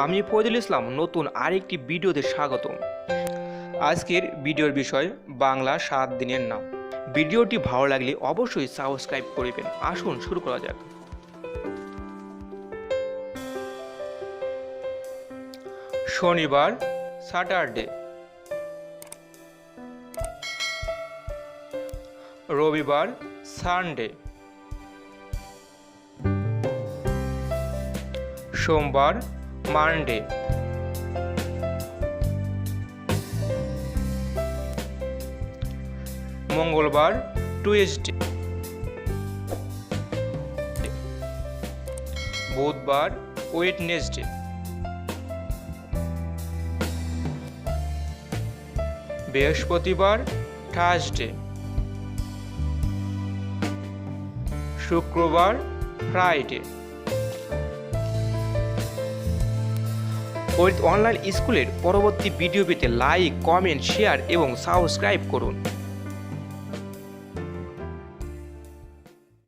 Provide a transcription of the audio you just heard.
আমি ফয়দুল ইসলাম, নতুন আরেকটি ভিডিওতে স্বাগতম। আজকের ভিডিওর বিষয়, বাংলা সাত দিনের নাম। ভিডিওটি ভালো লাগলে অবশ্যই সাবস্ক্রাইব করবেন। আসুন, শুরু করা যাক। শনিবার, স্যাটারডে। রবিবার, সানডে। সোমবার মানডে। মঙ্গলবার টুয়েসডে। বুধবার ওয়েটনেসডে বৃহস্পতিবার থার্সডে। শুক্রবার ফ্রাইডে। ফরিদ অনলাইন স্কুলের পরবর্তী ভিডিও পেতে লাইক কমেন্ট শেয়ার এবং সাবস্ক্রাইব করুন।